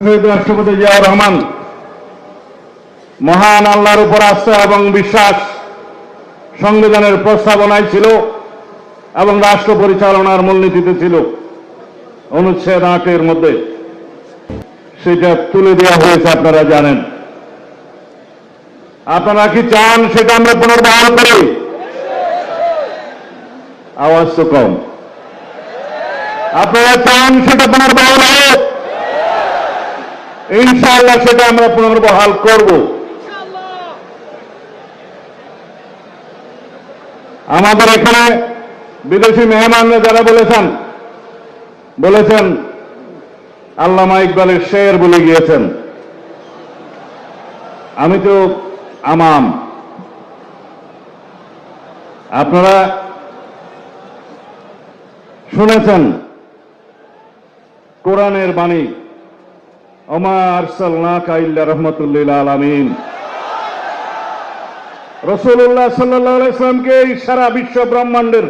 রাষ্ট্রপতি জিয়াউর রহমান। মহান আল্লাহর উপর আস্থা এবং বিশ্বাস সংবিধানের প্রস্তাবনায় ছিল এবং রাষ্ট্র পরিচালনার মূলনীতিতে ছিল। অনুচ্ছেদ আটের মধ্যে সেটা তুলে দেওয়া হয়েছে, আপনারা জানেন। আপনারা কি চান সেটা আমরা পুনর্বহাল করি? আওয়াজ তো কম। আপনারা চান সেটা পুনর্বহাল হোক। ইনশাআল্লাহ সেটা আমরা পুনর্বহাল করব। আমাদের এখানে বিদেশি মেহমানরা যারা বলেছেন বলেছেন, আল্লামা ইকবালের শের বলে গিয়েছেন। আমি তো আমাম। আপনারা শুনেছেন, কোরআনের বাণী সারা বিশ্ব ব্রহ্মাণ্ডের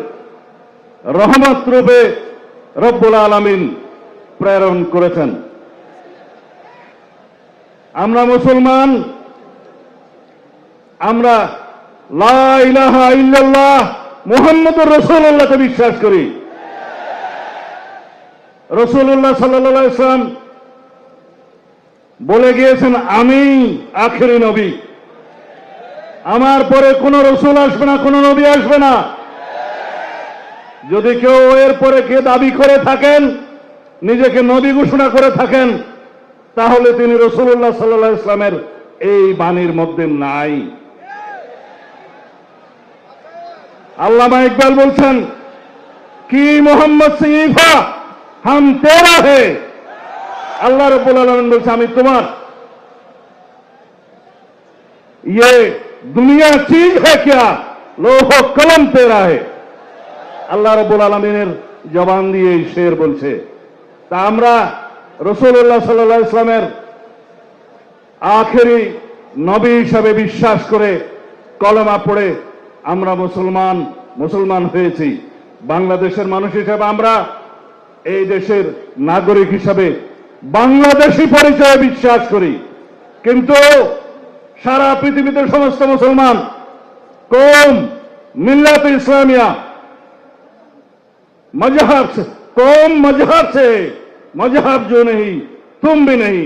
রহমত রূপে রব্বুল আলমিন প্রেরণ করেছেন। আমরা মুসলমান, আমরা লা ইলাহা ইল্লাল্লাহ মুহাম্মদুর রসুল্লাহকে বিশ্বাস করি। রসুল্লাহ সাল্লাহ বলে গিয়েছেন, আমি আখেরি নবী। আমার পরে কোন রসুল আসবে না, কোন নবী আসবে না। যদি কেউ এর পরে কে দাবি করে থাকেন, নিজেকে নবী ঘোষণা করে থাকেন, তাহলে তিনি রসুল্লাহ সাল্লাহ ইসলামের এই বাণীর মধ্যে নাই। আল্লামা ইকবাল বলছেন, কি মোহাম্মদ সিফা হাম তেরা হে? আল্লাহ রব্বুল আলমিন বলছে, আমি তোমার ইয়ে দুনিয়া চিজ হ্যাঁ ক্যা লোহ কলম তেরা হে। আল্লাহ রব্বুল আলমিনের জবান দিয়ে শের বলছে, তা আমরা রসুল্লাহ সাল্লাহ ইসলামের আখেরি নবী হিসাবে বিশ্বাস করে কলমা পড়ে আমরা মুসলমান মুসলমান হয়েছি। বাংলাদেশের মানুষ হিসাবে আমরা এই দেশের নাগরিক হিসাবে বাংলাদেশি পরিচয়ে বিশ্বাস করি কিন্তু সারা পৃথিবীতে সমস্ত মুসলমান কম मिल्लत इस्लामिया मजहब से कौम मजहब से मजहब जो नहीं तुम भी नहीं